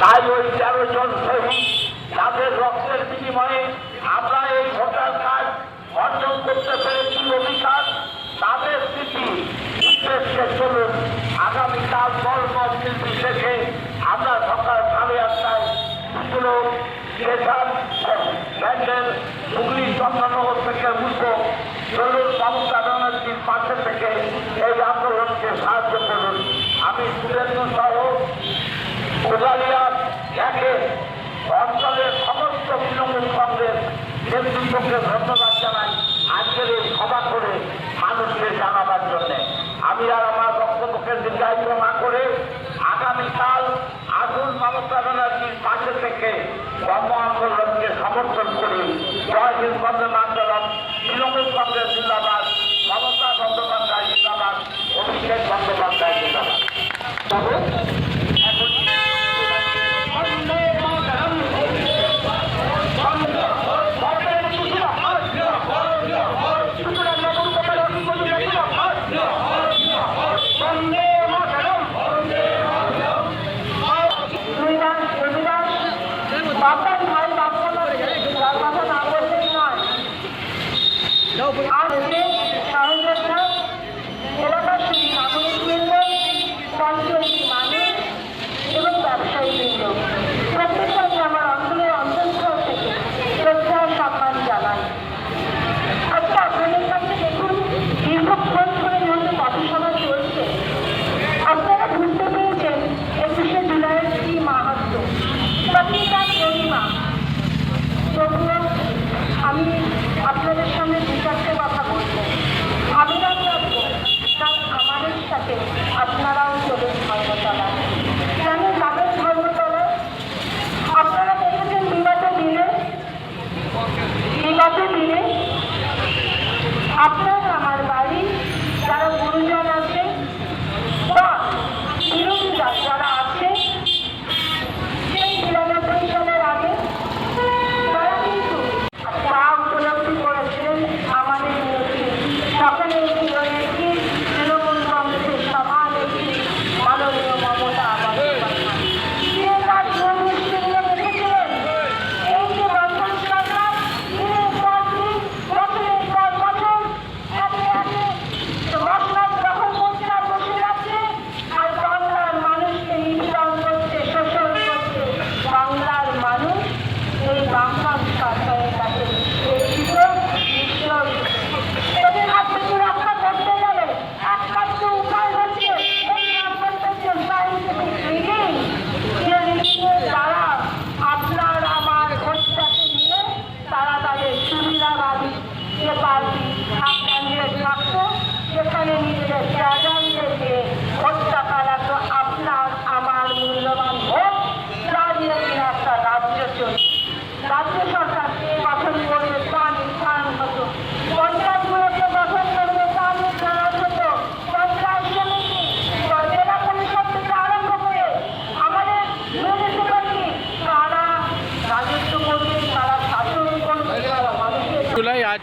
তাই ওই তেরো জন শহীদ তাদের রক্তের বিনিময়ে আমরা এই ভোটার কার্ড অর্জন করতে পেরেছি অধিকার। তাদের স্মৃতি উদ্দেশ্যে চলুন আগামীকাল ধর্ম নির্বিশেষে আমরা সকাল সাড়ে আটটায় দুপুর স্টেশন ব্যান্ডেল থেকে উঠবো চলুন ব্যানার্জির পাশে থেকে এই আন্দোলনকে সাহায্য করুন আমি সুরেন্দ্র সহ কোদালিয়া একে অঞ্চলের সমস্ত তৃণমূল কংগ্রেস ধন্যবাদ জানাই আজকের এই করে মানুষকে জানাবার জন্য। আমি আর আমার বক্তব্যকে দীর্ঘায়িত না করে আগামীকাল আসুন মমতা ব্যানার্জির পাশে থেকে গণ সমর্থন করি। জয় হিন্দ, বন্দে আন্দোলন তৃণমূল কংগ্রেস জিন্দাবাদ, মমতা বন্দ্যোপাধ্যায় জিন্দাবাদ, অভিষেক বন্দ্যোপাধ্যায় জিন্দাবাদ। বাড়ি যারা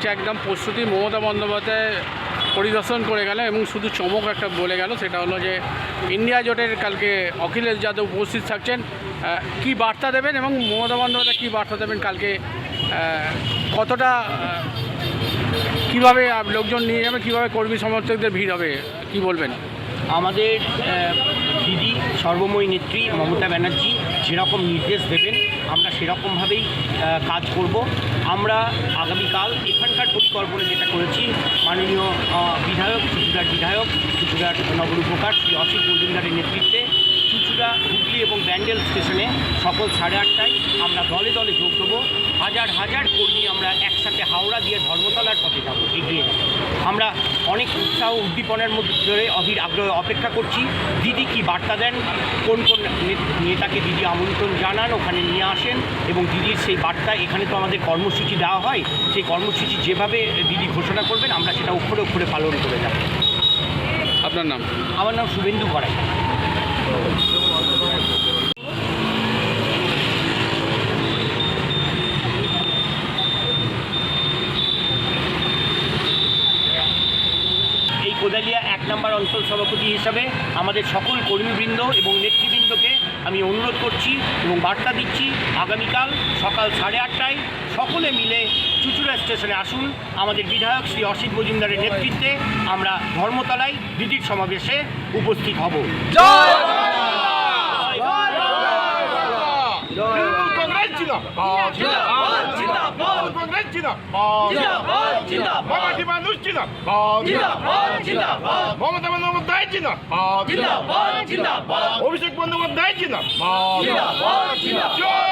কাজ একদম প্রস্তুতি মমতা বন্দ্যোপাধ্যায় পরিদর্শন করে গেল এবং শুধু চমক একটা বলে গেল, সেটা হলো যে ইন্ডিয়া জোটের কালকে অখিলেশ যাদব উপস্থিত থাকছেন। কি বার্তা দেবেন এবং মমতা বন্দ্যোপাধ্যায় কী বার্তা দেবেন কালকে? কতটা কীভাবে লোকজন নিয়ে যাবে, কীভাবে কর্মী সমর্থকদের ভিড় হবে, কি বলবেন? আমাদের দিদি, সর্বময়ী নেত্রী মমতা ব্যানার্জি যেরকম নির্দেশ দেবেন আমরা সেরকমভাবেই কাজ করব। আমরা আগামীকাল এখানকার পরিকল্পনা যেটা করেছি, মাননীয় বিধায়ক চুচুড়ার বিধায়ক চুচুড়ার নগর উপকার, শ্রী অসিত মজুমদারের নেতৃত্বে চুচুড়া হুগলি এবং ব্যান্ডেল স্টেশনে সকল সাড়ে আটটায় আমরা দলে দলে যোগ দেবো। হাজার হাজার কর্মী আমরা একসাথে হাওড়া দিয়ে ধর্মতলার পথে যাব, এগিয়ে আমরা অনেক উৎসাহ উদ্দীপনার মধ্যে ধরে অধীর আগ্রহে অপেক্ষা করছি। দিদি কি বার্তা দেন? কোন কোন নেতাকে দিদি আমন্ত্রণ জানান ওখানে নিয়ে আসেন? এবং দিদির সেই বার্তা এখানে তো আমাদের কর্মসূচি দেওয়া হয় সেই কর্মসূচি যেভাবে দিদি ঘোষণা করবেন আমরা সেটা অক্ষরে অক্ষরে পালন করে যাব। আপনার নাম? আমার নাম শুভেন্দু করাই এই কোদালিয়া এক নম্বর অঞ্চল সভাপতি হিসাবে আমাদের সকল কর্মীবৃন্দ এবং নেতৃবৃন্দকে আমি অনুরোধ করছি এবং বার্তা দিচ্ছি আগামীকাল সকাল সাড়ে আটটায় সকলে মিলে চুচুড়া স্টেশনে আসুন। আমাদের বিধায়ক শ্রী অসিত মজুমদারের নেতৃত্বে আমরা ধর্মতলায় দিদির সমাবেশে উপস্থিত হব। জিন্দাবাদ কংগ্রেস জিন্দাবাদ জিন্দাবাদ। মামাটি মানুষ জিন্দাবাদ জিন্দাবাদ মমতা বন্দ্যোপাধ্যায় জিন্দাবাদ জিন্দাবাদ। অভিষেক বন্দ্যোপাধ্যায় জিন্দাবাদ। জয়